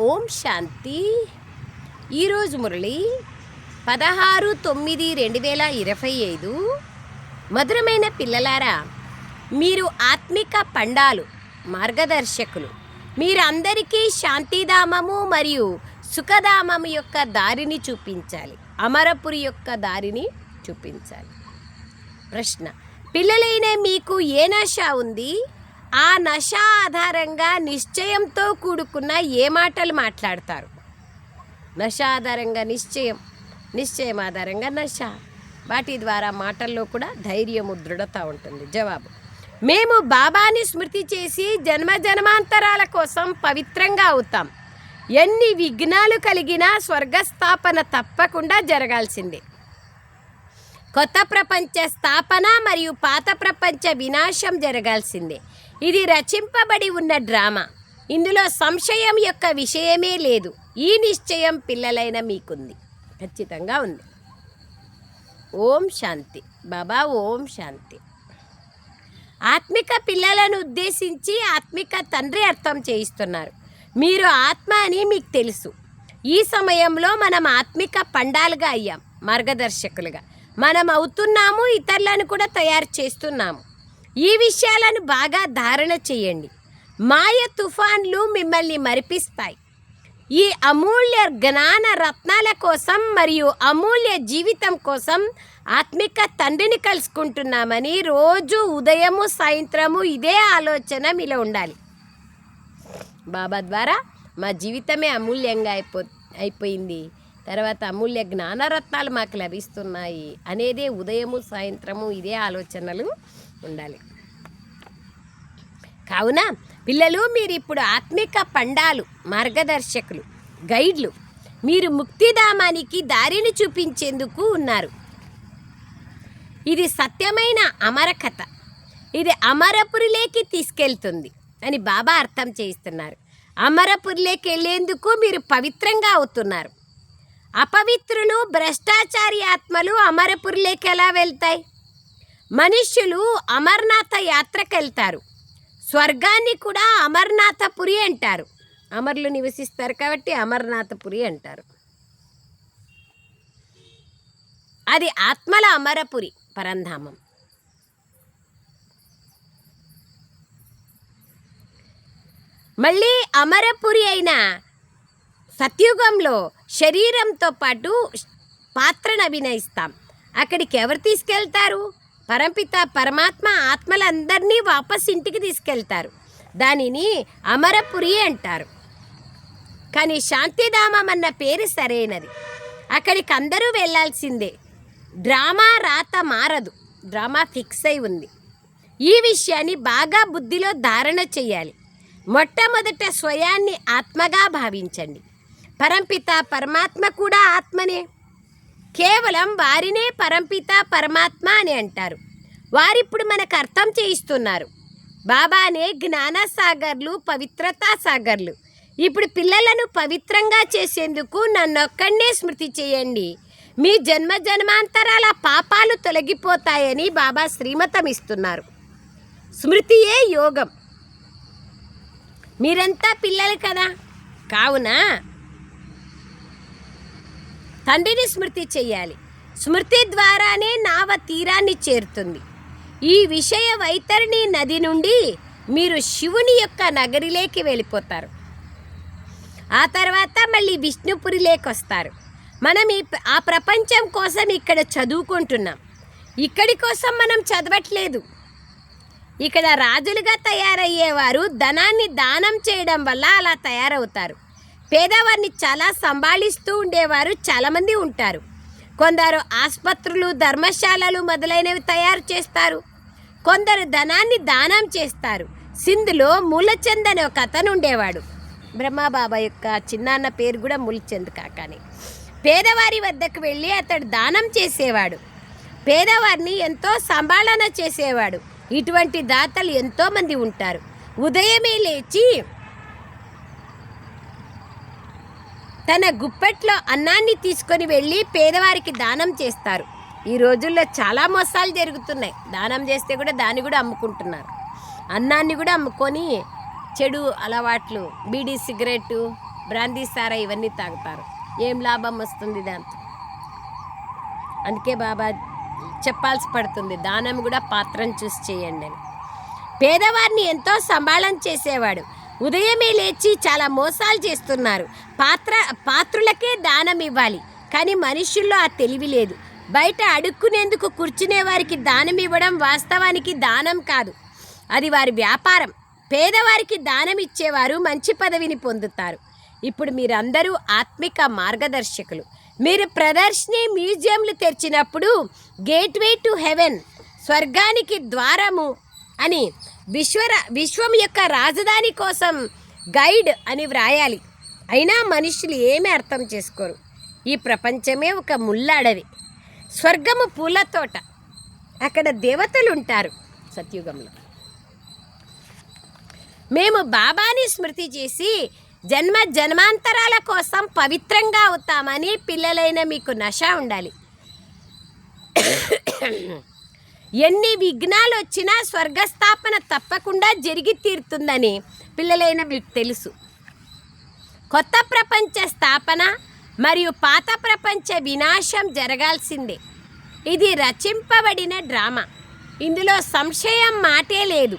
ఓం శాంతి. ఈరోజు మురళి పదహారు తొమ్మిది రెండు వేల ఇరవై ఐదు. మధురమైన పిల్లలారా మీరు ఆత్మిక పండాలు మార్గదర్శకులు. మీరందరికీ శాంతిధామము మరియు సుఖధామము యొక్క దారిని చూపించాలి. అమరపురి యొక్క దారిని చూపించాలి. ప్రశ్న పిల్లలైన మీకు ఏ నష ఉంది? ఆ నష ఆధారంగా నిశ్చయంతో కూడుకున్న ఏ మాటలు మాట్లాడతారు? నష ఆధారంగా నిశ్చయం నిశ్చయం ఆధారంగా నష వాటి ద్వారా మాటల్లో కూడా ధైర్యము దృఢత ఉంటుంది. జవాబు. మేము బాబాని స్మృతి చేసి జన్మ జన్మాంతరాల కోసం పవిత్రంగా అవుతాం. ఎన్ని విఘ్నాలు కలిగినా స్వర్గస్థాపన తప్పకుండా జరగాల్సిందే. కొత్త ప్రపంచ స్థాపన మరియు పాత ప్రపంచ వినాశం జరగాల్సిందే. ఇది రచింపబడి ఉన్న డ్రామా. ఇందులో సంశయం యొక్క విషయమే లేదు. ఈ నిశ్చయం పిల్లలైన మీకుంది. ఖచ్చితంగా ఉంది. ఓం శాంతి. బాబా ఓం శాంతి. ఆత్మిక పిల్లలను ఉద్దేశించి ఆత్మిక తండ్రి అర్థం చేయిస్తున్నారు. మీరు ఆత్మ అని మీకు తెలుసు. ఈ సమయంలో మనం ఆత్మిక పండాలుగా అయ్యాం మార్గదర్శకులుగా. మనం అవుతున్నాము ఇతరులను కూడా తయారు చేస్తున్నాము. ఈ విషయాలను బాగా ధారణ చేయండి. మాయ తుఫాన్లు మిమ్మల్ని మరిపిస్తాయి. ఈ అమూల్య జ్ఞాన రత్నాల కోసం మరియు అమూల్య జీవితం కోసం ఆత్మిక తండ్రిని కలుసుకుంటున్నామని రోజు ఉదయము సాయంత్రము ఇదే ఆలోచన మీలో ఉండాలి. బాబా ద్వారా మా జీవితమే అమూల్యంగా అయిపో అయిపోయింది. తర్వాత అమూల్య జ్ఞానరత్నాలు మాకు లభిస్తున్నాయి అనేదే ఉదయము సాయంత్రము ఇదే ఆలోచనలు ఉండాలి. కావున పిల్లలు మీరు ఇప్పుడు ఆత్మిక పండాలు మార్గదర్శకులు గైడ్లు. మీరు ముక్తిధామానికి దారిని చూపించేందుకు ఉన్నారు. ఇది సత్యమైన అమర కథ ఇది అమరపురిలేకి తీసుకెళ్తుంది అని బాబా అర్థం చేయిస్తున్నారు. అమరపురిలోకి వెళ్ళేందుకు మీరు పవిత్రంగా అవుతున్నారు. అపవిత్రులు భ్రష్టాచారి ఆత్మలు అమరపురిలోకి ఎలా వెళ్తాయి? మనుష్యులు అమర్నాథ యాత్రకు వెళ్తారు స్వర్గాన్ని కూడా అమర్నాథపురి అంటారు. అమరులు నివసిస్తారు కాబట్టి అమర్నాథపురి అంటారు. అది ఆత్మల అమరపురి పరంధామం. మళ్ళీ అమరపురి అయిన సత్యుగంలో శరీరంతో పాటు పాత్రను అభినయిస్తాం. అక్కడికి ఎవరు తీసుకెళ్తారు? పరంపిత పరమాత్మ ఆత్మలందరినీ వాపస్ ఇంటికి తీసుకెళ్తారు. దానిని అమరపురి అంటారు. కానీ శాంతిధామం అన్న పేరు సరైనది. అక్కడికి అందరూ వెళ్ళాల్సిందే. డ్రామా రాత మారదు. డ్రామా ఫిక్స్ అయి ఉంది. ఈ విషయాన్ని బాగా బుద్ధిలో ధారణ చేయాలి. మొట్టమొదట స్వయాన్ని ఆత్మగా భావించండి. పరంపిత పరమాత్మ కూడా ఆత్మనే. కేవలం వారినే పరంపిత పరమాత్మ అని అంటారు. వారిప్పుడు మనకు అర్థం చేయిస్తున్నారు. బాబానే జ్ఞాన సాగర్లు పవిత్రతా సాగర్లు ఇప్పుడు పిల్లలను పవిత్రంగా చేసేందుకు నన్నొక్కడే స్మృతి చేయండి. మీ జన్మ జన్మాంతరాల పాపాలు తొలగిపోతాయని బాబా శ్రీమతం ఇస్తున్నారు. స్మృతియే యోగం. మీరంతా పిల్లలు కదా? కావున? తండ్రిని స్మృతి చేయాలి. స్మృతి ద్వారానే నావ తీరాన్ని చేరుతుంది. ఈ విషయ వైతరిణి నది నుండి మీరు శివుని యొక్క నగరిలోకి వెళ్ళిపోతారు. ఆ తర్వాత మళ్ళీ విష్ణుపురిలోకి వస్తారు మనం ఈ ఆ ప్రపంచం కోసం ఇక్కడ చదువుకుంటున్నాం. ఇక్కడి కోసం మనం చదవట్లేదు. ఇక్కడ రాజులుగా తయారయ్యేవారు ధనాన్ని దానం చేయడం వల్ల అలా తయారవుతారు. పేదవారిని చాలా సంభాళిస్తూ ఉండేవారు చాలామంది ఉంటారు. కొందరు ఆసుపత్రులు ధర్మశాలలు మొదలైనవి తయారు చేస్తారు. కొందరు ధనాన్ని దానం చేస్తారు. సింధులో మూలచంద్ అనే ఒక అతను ఉండేవాడు. బ్రహ్మబాబా యొక్క చిన్నాన్న పేరు కూడా మూలచంద్ కాకాని. పేదవారి వద్దకు వెళ్ళి అతడు దానం చేసేవాడు. పేదవారిని ఎంతో సంభాళన చేసేవాడు. ఇటువంటి దాతలు ఎంతోమంది ఉంటారు. ఉదయమే లేచి తన గుప్పెట్లో అన్నాన్ని తీసుకొని వెళ్ళి పేదవారికి దానం చేస్తారు. ఈ రోజుల్లో చాలా మోసాలు జరుగుతున్నాయి. దానం చేస్తే కూడా దాన్ని కూడా అమ్ముకుంటున్నారు. అన్నాన్ని కూడా అమ్ముకొని చెడు అలవాట్లు బీడీ సిగరెట్టు బ్రాందీ సారా ఇవన్నీ తాగుతారు. ఏం లాభం వస్తుంది దాంతో? అందుకే బాబా చెప్పాల్సి పడుతుంది. దానం కూడా పాత్రను చూసి చేయండి అని. పేదవారిని ఎంతో సంబాళం చేసేవాడు. ఉదయమే లేచి చాలా మోసాలు చేస్తున్నారు. పాత్ర పాత్రులకే దానం ఇవ్వాలి. కానీ మనుషుల్లో ఆ తెలివి లేదు. బయట అడుక్కునేందుకు కూర్చునే వారికి దానం ఇవ్వడం వాస్తవానికి దానం కాదు. అది వారి వ్యాపారం. పేదవారికి దానం ఇచ్చేవారు మంచి పదవిని పొందుతారు. ఇప్పుడు మీరందరూ ఆత్మిక మార్గదర్శకులు. మీరు ప్రదర్శిని మ్యూజియంలు తెరిచినప్పుడు గేట్వే టు హెవెన్ స్వర్గానికి ద్వారము అని విశ్వర విశ్వం యొక్క రాజధాని కోసం గైడ్ అని వ్రాయాలి. అయినా మనుషులు ఏమీ అర్థం చేసుకోరు. ఈ ప్రపంచమే ఒక ముల్లాడవి. స్వర్గము పూల తోట. అక్కడ దేవతలు ఉంటారు సత్యుగంలో. మేము బాబాని స్మృతి చేసి జన్మ జన్మాంతరాల కోసం పవిత్రంగా అవుతామని పిల్లలైన మీకు నష ఉండాలి. ఎన్ని విఘ్నాలు వచ్చినా స్వర్గస్థాపన తప్పకుండా జరిగి తీరుతుందని పిల్లలైన మీకు తెలుసు. కొత్త ప్రపంచ స్థాపన మరియు పాత ప్రపంచ వినాశం జరగాల్సిందే. ఇది రచింపబడిన డ్రామా. ఇందులో సంశయం మాటే లేదు.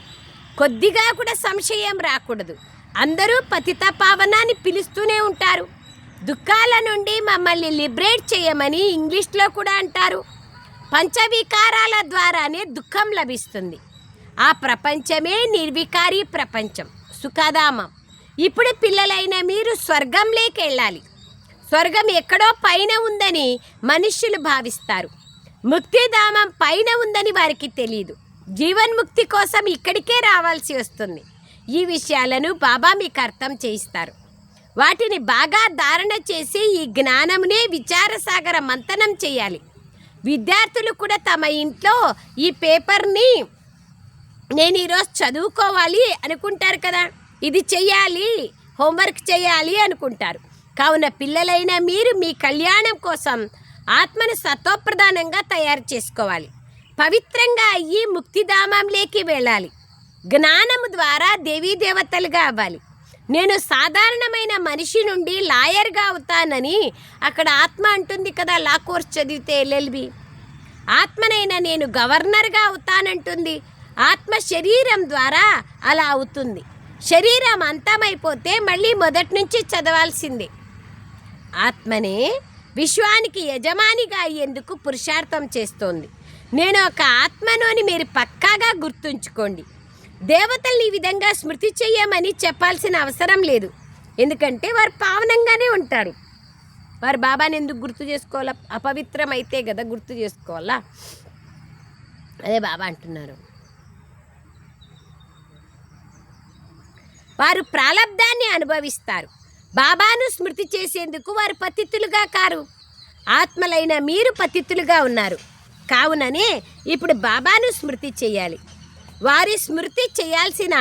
కొద్దిగా కూడా సంశయం రాకూడదు. అందరూ పతిత పావనాన్ని పిలుస్తూనే ఉంటారు. దుఃఖాల నుండి మమ్మల్ని లిబరేట్ చేయమని ఇంగ్లీష్లో కూడా అంటారు. పంచవికారాల ద్వారానే దుఃఖం లభిస్తుంది. ఆ ప్రపంచమే నిర్వికారి ప్రపంచం. సుఖధామం. ఇప్పుడు పిల్లలైన మీరు స్వర్గంలోకి వెళ్ళాలి స్వర్గం ఎక్కడో పైన ఉందని మనుష్యులు భావిస్తారు. ముక్తిధామం పైన ఉందని వారికి తెలియదు జీవన్ముక్తి కోసం ఇక్కడికే రావాల్సి వస్తుంది. ఈ విషయాలను బాబా మీకు అర్థం చేయిస్తారు. వాటిని బాగా ధారణ చేసి ఈ జ్ఞానమునే విచారసాగర మంతనం చేయాలి. విద్యార్థులు కూడా తమ ఇంట్లో ఈ పేపర్ని నేను ఈరోజు చదువుకోవాలి అనుకుంటారు కదా. ఇది చెయ్యాలి హోంవర్క్ చేయాలి అనుకుంటారు. కావున పిల్లలైన మీరు మీ కళ్యాణం కోసం ఆత్మను సత్వప్రధానంగా తయారు చేసుకోవాలి. పవిత్రంగా అయ్యి ముక్తిధామంలోకి వెళ్ళాలి. జ్ఞానము ద్వారా దేవీ దేవతలుగా అవ్వాలి. నేను సాధారణమైన మనిషి నుండి లాయర్గా అవుతానని అక్కడ ఆత్మ అంటుంది కదా లా కోర్స్ చదివితే ఎల్ఎల్బి. ఆత్మనైనా నేను గవర్నర్గా అవుతానంటుంది. ఆత్మ శరీరం ద్వారా అలా అవుతుంది. శరీరం అంతమైపోతే మళ్ళీ మొదటి నుంచి చదవాల్సిందే. ఆత్మనే విశ్వానికి యజమానిగా అయ్యేందుకు పురుషార్థం చేస్తోంది. నేను ఒక ఆత్మనోని మీరు పక్కాగా గుర్తుంచుకోండి. దేవతల్ని ఈ విధంగా స్మృతి చెయ్యమని చెప్పాల్సిన అవసరం లేదు. ఎందుకంటే వారు పావనంగానే ఉంటారు. వారు బాబాని ఎందుకు గుర్తు చేసుకోవాలా? అపవిత్రమైతే కదా గుర్తు చేసుకోవాలా? అదే బాబా అంటున్నారు. వారు ప్రాలబ్ధాన్ని అనుభవిస్తారు. బాబాను స్మృతి చేసేందుకు వారు పతితులుగా కారు. ఆత్మలైన మీరు పతితులుగా ఉన్నారు. కావుననే ఇప్పుడు బాబాను స్మృతి చేయాలి వారి స్మృతి చేయాల్సిన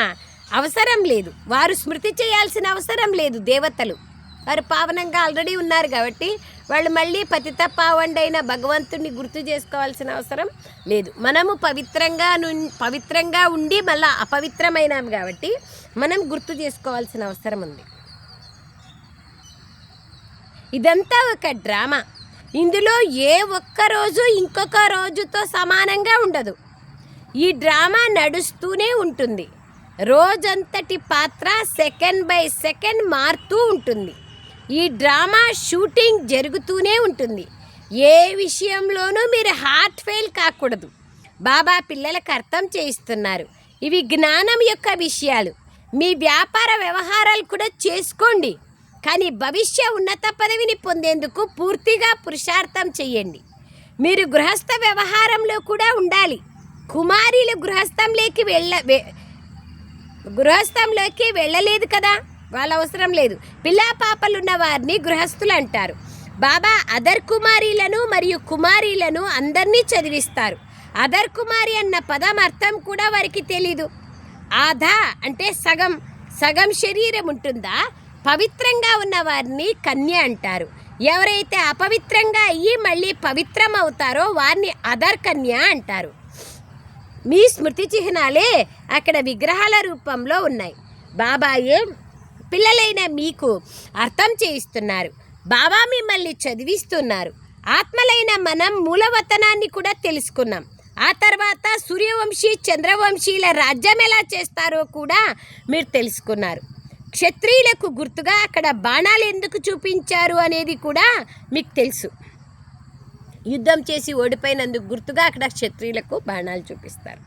అవసరం లేదు. వారు స్మృతి చేయాల్సిన అవసరం లేదు దేవతలు. వారు పావనంగా ఆల్రెడీ ఉన్నారు కాబట్టి వాళ్ళు మళ్ళీ పతిత పావండైన భగవంతుణ్ణి గుర్తు చేసుకోవాల్సిన అవసరం లేదు. మనము పవిత్రంగా పవిత్రంగా ఉండి మళ్ళీ అపవిత్రమైనాం కాబట్టి మనం గుర్తు చేసుకోవాల్సిన అవసరం ఉంది. ఇదంతా ఒక డ్రామా. ఇందులో ఏ ఒక్క రోజు ఇంకొక రోజుతో సమానంగా ఉండదు. ఈ డ్రామా నడుస్తూనే ఉంటుంది. రోజంతటి పాత్ర సెకండ్ బై సెకండ్ మారుతూ ఉంటుంది. ఈ డ్రామా షూటింగ్ జరుగుతూనే ఉంటుంది. ఏ విషయంలోనూ మీరు హార్ట్ ఫెయిల్ కాకూడదు. బాబా పిల్లలకు అర్థం చేయిస్తున్నారు. ఇవి జ్ఞానం యొక్క విషయాలు. మీ వ్యాపార వ్యవహారాలు కూడా చేసుకోండి. కానీ భవిష్య ఉన్నత పదవిని పొందేందుకు పూర్తిగా పురుషార్థం చేయండి. మీరు గృహస్థ వ్యవహారంలో కూడా ఉండాలి. కుమారీలు గృహస్థంలోకి వెళ్ళ వె- గృహస్థంలోకి వెళ్ళలేదు కదా? వాళ్ళ అవసరం లేదు. పిల్లా పాపలున్న వారిని గృహస్థులు అంటారు. బాబా అదర్ కుమారీలను మరియు కుమారీలను అందరినీ చదివిస్తారు. అదర్ కుమారి అన్న పదం అర్థం కూడా వారికి తెలీదు. ఆధా అంటే సగం సగం శరీరం ఉంటుందా? పవిత్రంగా ఉన్న వారిని కన్య అంటారు. ఎవరైతే అపవిత్రంగా అయ్యి మళ్ళీ పవిత్రం అవుతారో వారిని అదర్ కన్య అంటారు. మీ స్మృతి చిహ్నాలే అక్కడ విగ్రహాల రూపంలో ఉన్నాయి. బాబాయే పిల్లలైన మీకు అర్థం చేయిస్తున్నారు. బాబా మిమ్మల్ని చదివిస్తున్నారు. ఆత్మలైన మనం మూలవతనాన్ని కూడా తెలుసుకున్నాం. ఆ తర్వాత సూర్యవంశీ చంద్రవంశీల రాజ్యం ఎలా చేస్తారో కూడా మీరు తెలుసుకున్నారు. క్షత్రియులకు గుర్తుగా అక్కడ బాణాలు ఎందుకు చూపించారు అనేది కూడా మీకు తెలుసు. యుద్ధం చేసి ఓడిపోయినందుకు గుర్తుగా అక్కడ క్షత్రియులకు బాణాలు చూపిస్తారు.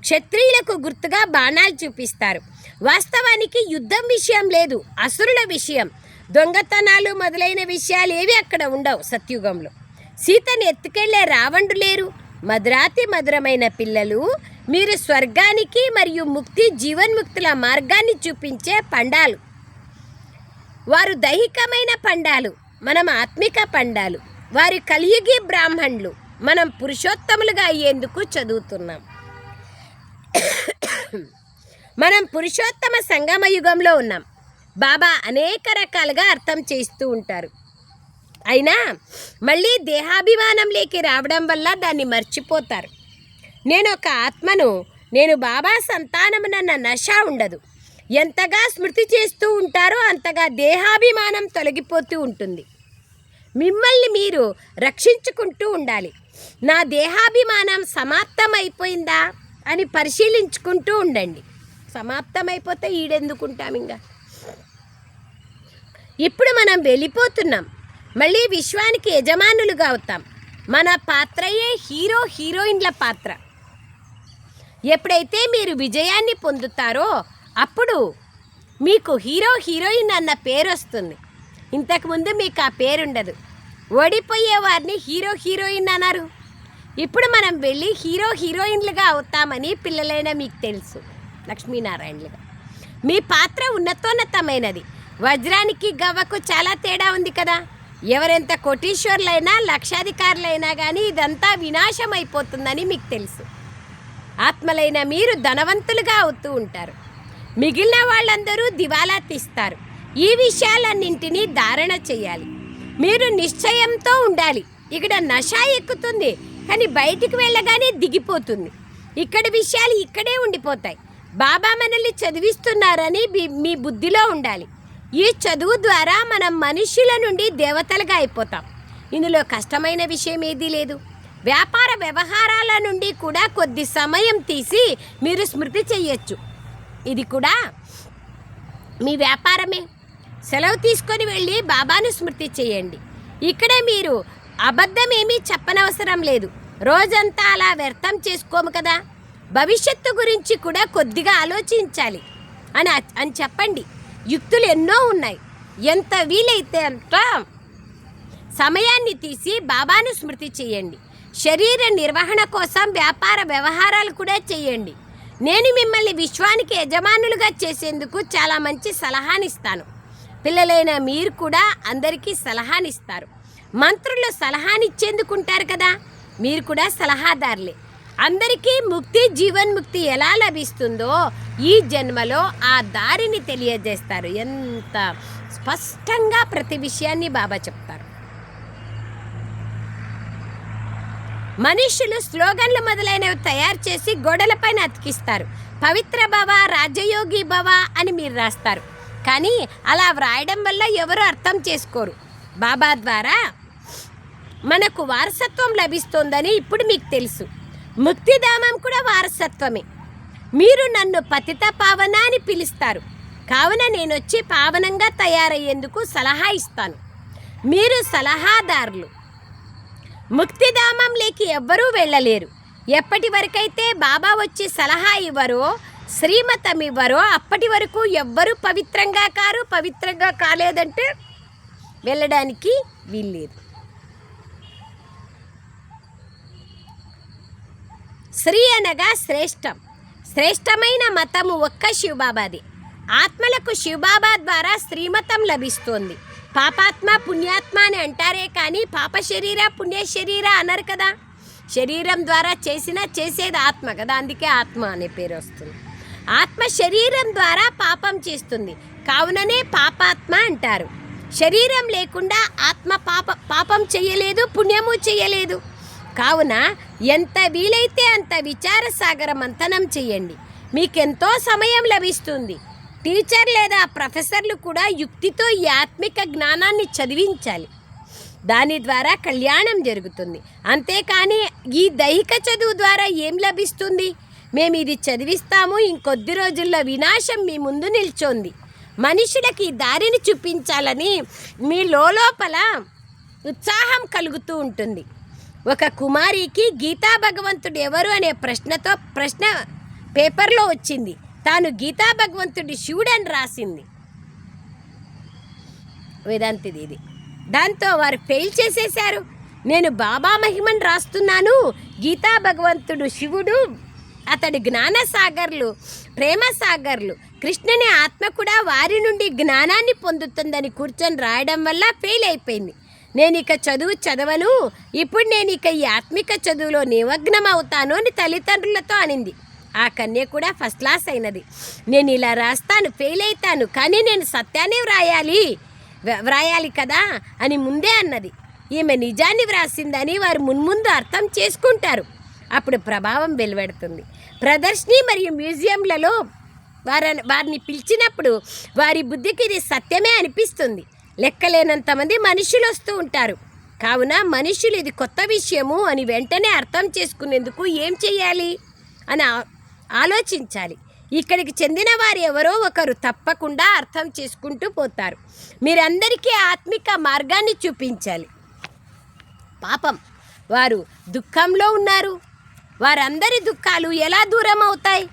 క్షత్రియులకు గుర్తుగా బాణాలు చూపిస్తారు. వాస్తవానికి యుద్ధం విషయం లేదు అసురుల విషయం. దొంగతనాలు మొదలైన విషయాలు ఏవి అక్కడ ఉండవు సత్యుగంలో. సీతను ఎత్తుకెళ్ళే రావణుడు లేరు. మధురాతి మధురమైన పిల్లలు మీరు స్వర్గానికి మరియు ముక్తి జీవన్ముక్తుల మార్గాన్ని చూపించే పండాలు. వారు దైహికమైన పండాలు మనం ఆత్మిక పండాలు. వారి కలియుగి బ్రాహ్మణులు మనం పురుషోత్తములుగా అయ్యేందుకు చదువుతున్నాం. మనం పురుషోత్తమ సంగమ యుగంలో ఉన్నాం. బాబా అనేక రకాలుగా అర్థం చేస్తూ ఉంటారు. అయినా మళ్ళీ దేహాభిమానంలోకి రావడం వల్ల దాన్ని మర్చిపోతారు. నేను ఒక ఆత్మను నేను బాబా సంతానమునన్న నశ ఉండదు. ఎంతగా స్మృతి చేస్తూ ఉంటారో అంతగా దేహాభిమానం తొలగిపోతూ ఉంటుంది. మిమ్మల్ని మీరు రక్షించుకుంటూ ఉండాలి. నా దేహాభిమానం సమాప్తమైపోయిందా అని పరిశీలించుకుంటూ ఉండండి. సమాప్తమైపోతే ఈడెందుకుంటాం ఇంకా ఇప్పుడు మనం వెళ్ళిపోతున్నాం. మళ్ళీ విశ్వానికి యజమానులుగా అవుతాం. మన పాత్రయే హీరో హీరోయిన్ల పాత్ర. ఎప్పుడైతే మీరు విజయాన్ని పొందుతారో అప్పుడు మీకు హీరో హీరోయిన్ అన్న పేరు వస్తుంది ఇంతకుముందు మీకు ఆ పేరుండదు. ఓడిపోయే వారిని హీరో హీరోయిన్ అన్నారు. ఇప్పుడు మనం వెళ్ళి హీరో హీరోయిన్లుగా అవుతామని పిల్లలైన మీకు తెలుసు. లక్ష్మీనారాయణలుగా. మీ పాత్ర ఉన్నతోన్నతమైనది. వజ్రానికి గవ్వకు చాలా తేడా ఉంది కదా. ఎవరెంత కోటీశ్వర్లైనా లక్షాధికారులైనా కానీ ఇదంతా వినాశం అయిపోతుందని మీకు తెలుసు. ఆత్మలైన మీరు ధనవంతులుగా అవుతూ ఉంటారు. మిగిలిన వాళ్ళందరూ దివాలా తీస్తారు. ఈ విషయాలన్నింటినీ ధారణ చేయాలి. మీరు నిశ్చయంతో ఉండాలి. ఇక్కడ నష ఎక్కుతుంది కానీ బయటికి వెళ్ళగానే దిగిపోతుంది. ఇక్కడ విషయాలు ఇక్కడే ఉండిపోతాయి. బాబా మనల్ని చదివిస్తున్నారని మీ- మీ బుద్ధిలో ఉండాలి. ఈ చదువు ద్వారా మనం మనుష్యుల నుండి దేవతలుగా అయిపోతాం. ఇందులో కష్టమైన విషయం ఏదీ లేదు. వ్యాపార వ్యవహారాల నుండి కూడా కొద్ది సమయం తీసి మీరు స్మృతి చెయ్యొచ్చు ఇది కూడా మీ వ్యాపారమే. సెలవు తీసుకొని వెళ్ళి బాబాను స్మృతి చేయండి. ఇక్కడే మీరు అబద్ధమేమీ చెప్పనవసరం లేదు. రోజంతా అలా వ్యర్థం చేసుకోము కదా. భవిష్యత్తు గురించి కూడా కొద్దిగా ఆలోచించాలి అని అని చెప్పండి. యుక్తులు ఎన్నో ఉన్నాయి. ఎంత వీలైతే అంత సమయాన్ని తీసి బాబాను స్మృతి చేయండి. శరీర నిర్వహణ కోసం వ్యాపార వ్యవహారాలు కూడా చేయండి. నేను మిమ్మల్ని విశ్వానికి యజమానులుగా చేసేందుకు చాలా మంచి సలహానిస్తాను. పిల్లలైన మీరు కూడా అందరికీ సలహానిస్తారు. మంత్రులు సలహానిచ్చేందుకు ఉంటారు కదా? మీరు కూడా సలహాదారులే. అందరికీ ముక్తి జీవన్ముక్తి ఎలా లభిస్తుందో ఈ జన్మలో ఆ దారిని తెలియజేస్తారు. ఎంత స్పష్టంగా ప్రతి విషయాన్ని బాబా చెప్తారు. మనుష్యులు స్లోగన్లు మొదలైనవి తయారు చేసి గోడలపైన అతికిస్తారు. పవిత్ర భవ రాజయోగి భవ అని మీరు రాస్తారు. కానీ అలా వ్రాయడం వల్ల ఎవరు అర్థం చేసుకోరు. బాబా ద్వారా మనకు వారసత్వం లభిస్తోందని ఇప్పుడు మీకు తెలుసు. ముక్తిధామం కూడా వారసత్వమే. మీరు నన్ను పతిత పావన అని పిలుస్తారు. కావున నేను వచ్చి పావనంగా తయారయ్యేందుకు సలహా ఇస్తాను. మీరు సలహాదారులు. ముక్తిధామంలోకి ఎవ్వరూ వెళ్ళలేరు. ఎప్పటి వరకైతే బాబా వచ్చి సలహా ఇవ్వరో శ్రీమతం ఇవ్వరో అప్పటి వరకు ఎవ్వరూ పవిత్రంగా కారు పవిత్రంగా కాలేదంటే వెళ్ళడానికి వీల్లేదు. శ్రీ అనగా శ్రేష్టం. శ్రేష్టమైన మతము ఒక్క శివబాబాది. ఆత్మలకు శివబాబా ద్వారా శ్రీమతం లభిస్తోంది. పాపాత్మ పుణ్యాత్మ అని అంటారే కానీ పాప శరీర పుణ్య శరీర అనరు కదా. శరీరం ద్వారా చేసిన చేసేది ఆత్మ కదా. అందుకే ఆత్మ అనే పేరు వస్తుంది. ఆత్మ శరీరం ద్వారా పాపం చేస్తుంది. కావుననే పాపాత్మ అంటారు. శరీరం లేకుండా ఆత్మ పాప పాపం చేయలేదు పుణ్యము చేయలేదు. కావున ఎంత వీలైతే అంత విచార సాగర మంథనం చేయండి. మీకెంతో సమయం లభిస్తుంది. టీచర్ లేదా ప్రొఫెసర్లు కూడా యుక్తితో ఈ ఆత్మిక జ్ఞానాన్ని చదివించాలి. దాని ద్వారా కళ్యాణం జరుగుతుంది. అంతేకాని ఈ దైహిక చదువు ద్వారా ఏం లభిస్తుంది? మేము ఇది చదివిస్తాము ఇంకొద్ది రోజుల్లో వినాశం మీ ముందు నిల్చోంది. మనుషులకి దారిని చూపించాలని మీ లోపల ఉత్సాహం కలుగుతూ ఉంటుంది. ఒక కుమారికి గీతా భగవంతుడు ఎవరు అనే ప్రశ్నతో ప్రశ్న పేపర్లో వచ్చింది. తాను గీతా భగవంతుడి శివుడని రాసింది. వేదాంతిది ఇది. దాంతో వారు ఫెయిల్ చేసేశారు. నేను బాబా మహిమని రాస్తున్నాను. గీతా భగవంతుడు శివుడు అతడు జ్ఞానసాగర్లు ప్రేమసాగర్లు. ప్రేమ సాగర్లు కృష్ణుని ఆత్మ కూడా వారి నుండి జ్ఞానాన్ని పొందుతుందని కూర్చొని రాయడం వల్ల ఫెయిల్ అయిపోయింది. నేను ఇక చదువు చదవను ఇప్పుడు నేను ఇక ఈ ఆత్మిక చదువులో నిమగ్నం అవుతాను అని తల్లిదండ్రులతో అనింది. ఆ కన్య కూడా ఫస్ట్ క్లాస్ అయినది. నేను ఇలా రాస్తాను ఫెయిల్ అవుతాను కానీ నేను సత్యాన్ని వ్రాయాలి వ్రాయాలి కదా అని ముందే అన్నది. ఈమె నిజాన్ని వ్రాసిందని వారు మున్ముందు అర్థం చేసుకుంటారు. అప్పుడు ప్రభావం వెలువడుతుంది. ప్రదర్శని మరియు మ్యూజియంలలో వారి వారిని పిలిచినప్పుడు వారి బుద్ధికి ఇది సత్యమే అనిపిస్తుంది. లెక్కలేనంతమంది మనుషులు వస్తూ ఉంటారు. కావున మనుషులు ఇది కొత్త విషయము అని వెంటనే అర్థం చేసుకునేందుకు ఏం చేయాలి? అని ఆలోచించాలి. ఇక్కడికి చెందిన వారు ఎవరో ఒకరు తప్పకుండా అర్థం చేసుకుంటూ పోతారు. మీరందరికీ ఆత్మిక మార్గాన్ని చూపించాలి. పాపం వారు దుఃఖంలో ఉన్నారు. వారందరి దుఃఖాలు ఎలా దూరం అవుతాయి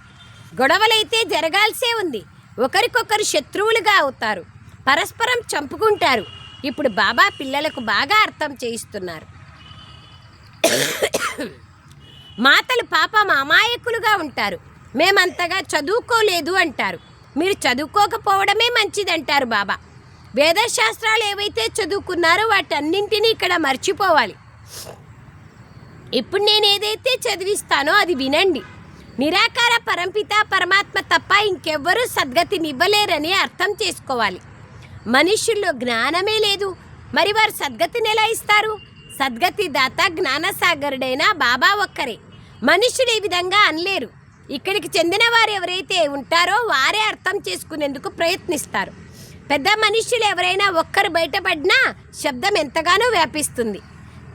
గొడవలైతే జరగాల్సే ఉంది. ఒకరికొకరు శత్రువులుగా అవుతారు. పరస్పరం చంపుకుంటారు. ఇప్పుడు బాబా పిల్లలకు బాగా అర్థం చేయిస్తున్నారు. మాతలు పాపం అమాయకులుగా ఉంటారు. మేమంతగా చదువుకోలేదు అంటారు. మీరు చదువుకోకపోవడమే మంచిదంటారు బాబా. వేదశాస్త్రాలు ఏవైతే చదువుకున్నారో వాటన్నింటినీ ఇక్కడ మర్చిపోవాలి. ఇప్పుడు నేను ఏదైతే చదివిస్తానో అది వినండి. నిరాకార పరంపిత పరమాత్మ తప్ప ఇంకెవ్వరూ సద్గతిని ఇవ్వలేరని అర్థం చేసుకోవాలి. మనుషుల్లో జ్ఞానమే లేదు. మరి వారు సద్గతిని ఎలా ఇస్తారు? సద్గతి దాత జ్ఞానసాగరుడైన బాబా ఒక్కరే. మనుషులు ఈ విధంగా అనలేరు. ఇక్కడికి చెందిన వారు ఎవరైతే ఉంటారో వారే అర్థం చేసుకునేందుకు ప్రయత్నిస్తారు. పెద్ద మనుషులు ఎవరైనా ఒక్కరు బయటపడినా శబ్దం ఎంతగానో వ్యాపిస్తుంది.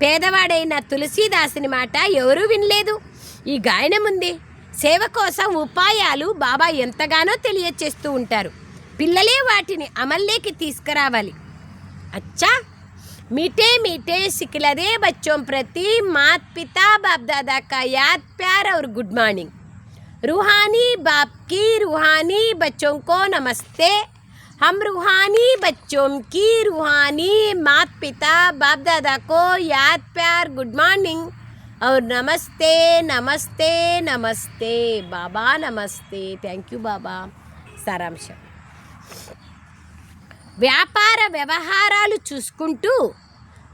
పేదవాడైన తులసీదాసుని మాట ఎవరూ వినలేదు ఈ గాయనం ఉంది సేవ కోసం ఉపాయాలు బాబా ఎంతగానో తెలియచేస్తూ ఉంటారు పిల్లలే వాటిని అమల్లోకి తీసుకురావాలి अच्छा मीठे मीठे सिखलरे बच्चों प्रति मात पिता बाप दादा का याद प्यार और गुड मॉर्निंग रूहानी बाप की रूहानी बच्चों को नमस्ते हम रूहानी बच्चों की रूहानी मात पिता बाप दादा को याद प्यार गुड मॉर्निंग और नमस्ते नमस्ते नमस्ते बाबा नमस्ते थैंक यू बाबा सारांश వ్యాపార వ్యవహారాలు చూసుకుంటూ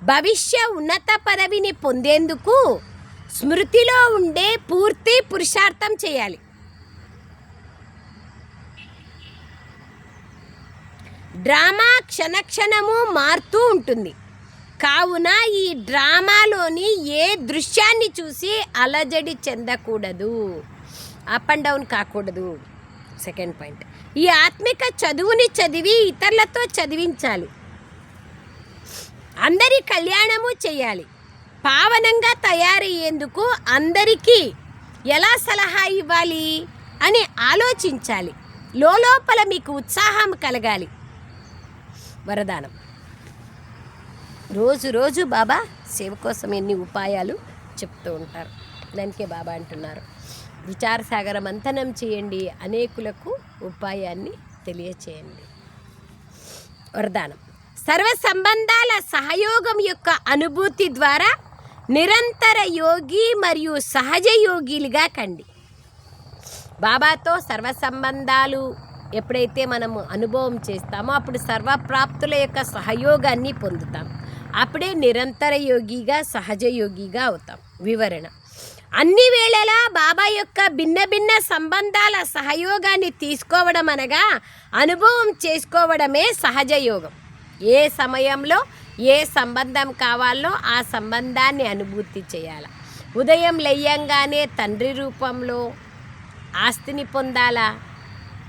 భవిష్య ఉన్నత పదవిని పొందేందుకు స్మృతిలో ఉండే పూర్తి పురుషార్థం చేయాలి డ్రామా క్షణక్షణము మారుతూ ఉంటుంది. కావున ఈ డ్రామాలోని ఏ దృశ్యాన్ని చూసి అలజడి చెందకూడదు. అప్ అండ్ డౌన్ కాకూడదు. Second point. ఈ ఆత్మిక చదువుని చదివి ఇతరులతో చదివించాలి. అందరి కళ్యాణము చేయాలి. పావనంగా తయారయ్యేందుకు అందరికీ ఎలా సలహా ఇవ్వాలి అని ఆలోచించాలి. లోపల మీకు ఉత్సాహం కలగాలి. వరదానం. రోజు రోజు బాబా సేవ కోసం ఎన్ని ఉపాయాలు చెప్తూ ఉంటారు. దానికే బాబా అంటున్నారు. విచారసాగర మంతనం చేయండి. అనేకులకు ఉపాయాన్ని తెలియచేయండి. వరదానం. సర్వ సంబంధాల సహయోగం యొక్క అనుభూతి ద్వారా నిరంతర యోగి మరియు సహజ యోగిలుగా కండి. బాబాతో సర్వ సంబంధాలు ఎప్పుడైతే మనము అనుభవం చేస్తామో అప్పుడు సర్వప్రాప్తుల యొక్క సహయోగాన్ని పొందుతాం. అప్పుడే నిరంతర యోగిగా సహజ యోగిగా అవుతాం. వివరణ. అన్ని వేళలా బాబా యొక్క భిన్న భిన్న సంబంధాల సహయోగాన్ని తీసుకోవడం అనగా అనుభవం చేసుకోవడమే సహజ యోగం. ఏ సమయంలో ఏ సంబంధం కావాలో ఆ సంబంధాన్ని అనుభూతి చేయాలి. ఉదయం లెయ్యంగానే తండ్రి రూపంలో ఆస్తిని పొందాలా?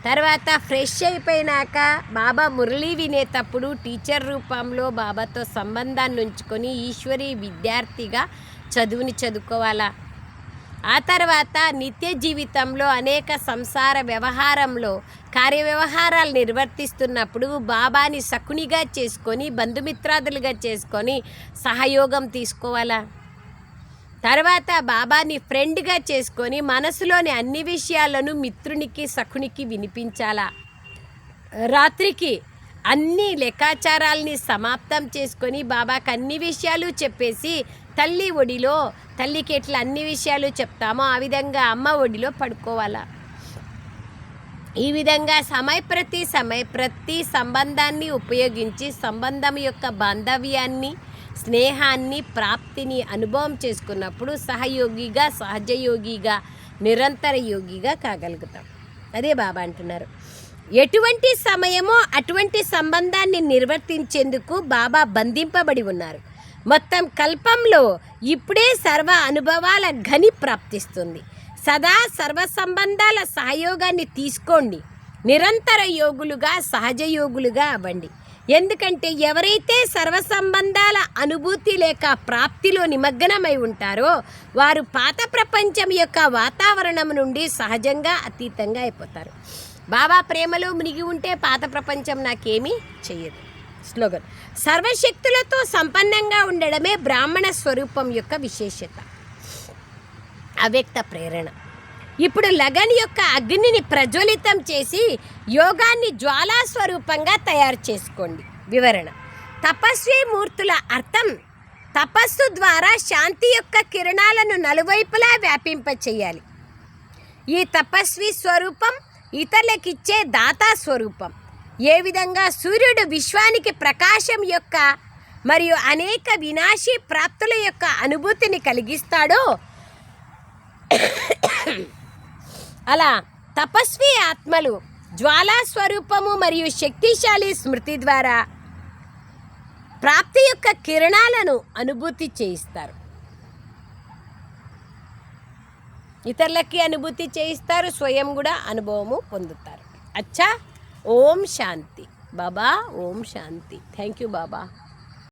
తర్వాత ఫ్రెష్ అయిపోయినాక బాబా మురళి వినేటప్పుడు టీచర్ రూపంలో బాబాతో సంబంధాన్ని ఉంచుకొని ఈశ్వరి విద్యార్థిగా చదువుని చదువుకోవాలా? ఆ తర్వాత నిత్య జీవితంలో అనేక సంసార వ్యవహారంలో కార్యవ్యవహారాలు నిర్వర్తిస్తున్నప్పుడు బాబాని సకునిగా చేసుకొని బంధుమిత్రాదులుగా చేసుకొని సహయోగం తీసుకోవాలా? తర్వాత బాబాని ఫ్రెండ్గా చేసుకొని మనసులోని అన్ని విషయాలను మిత్రునికి సఖునికి వినిపించాలా? రాత్రికి అన్ని లెక్కాచారాల్ని సమాప్తం చేసుకొని బాబాకి అన్ని విషయాలు చెప్పేసి తల్లి ఒడిలో తల్లికి ఎట్లా అన్ని విషయాలు చెప్తామో ఆ విధంగా అమ్మ ఒడిలో పడుకోవాలా? ఈ విధంగా సమయ ప్రతి సమయ ప్రతి సంబంధాన్ని ఉపయోగించి సంబంధం యొక్క బాంధవ్యాన్ని స్నేహాన్ని ప్రాప్తిని అనుభవం చేసుకున్నప్పుడు సహయోగిగా సహజయోగిగా నిరంతర యోగిగా కాగలుగుతాం. అదే బాబా అంటున్నారు. ఎటువంటి సమయమో అటువంటి సంబంధాన్ని నిర్వర్తించేందుకు బాబా బంధింపబడి ఉన్నారు. మొత్తం కల్పంలో ఇప్పుడే సర్వ అనుభవాల ఘని ప్రాప్తిస్తుంది. సదా సర్వ సంబంధాల సహయోగాన్ని తీసుకోండి. నిరంతర యోగులుగా సహజ యోగులుగా అవ్వండి. ఎందుకంటే ఎవరైతే సర్వసంబంధాల అనుభూతి లేక ప్రాప్తిలో నిమగ్నమై ఉంటారో వారు పాత ప్రపంచం యొక్క వాతావరణం నుండి సహజంగా అతీతంగా అయిపోతారు. బాబా ప్రేమలో మునిగి ఉంటే పాత ప్రపంచం నాకేమీ చెయ్యదు. స్లోగన్. సర్వశక్తులతో సంపన్నంగా ఉండడమే బ్రాహ్మణ స్వరూపం యొక్క విశేషత. అవ్యక్త ప్రేరణ. ఇప్పుడు లగన్ యొక్క అగ్నిని ప్రజ్వలితం చేసి యోగాన్ని జ్వాలా స్వరూపంగా తయారు చేసుకోండి. వివరణ. తపస్వి మూర్తుల అర్థం. తపస్సు ద్వారా శాంతి యొక్క కిరణాలను నలువైపులా వ్యాపింపచేయాలి ఈ తపస్వి స్వరూపం ఇతరులకిచ్చే దాతా స్వరూపం. ఏ విధంగా సూర్యుడు విశ్వానికి ప్రకాశం యొక్క మరియు అనేక వినాశీ ప్రాప్తుల యొక్క అనుభూతిని కలిగిస్తాడో అలా తపస్వి ఆత్మలు జ్వాలా స్వరూపము మరియు శక్తిశాలి స్మృతి ద్వారా ప్రాప్తి యొక్క కిరణాలను అనుభూతి చేయిస్తారు. ఇతరులకి అనుభూతి చేయిస్తారు స్వయం కూడా అనుభవము పొందుతారు. అచ్చా ఓం శాంతి. బాబా ఓం శాంతి. Thank you Baba.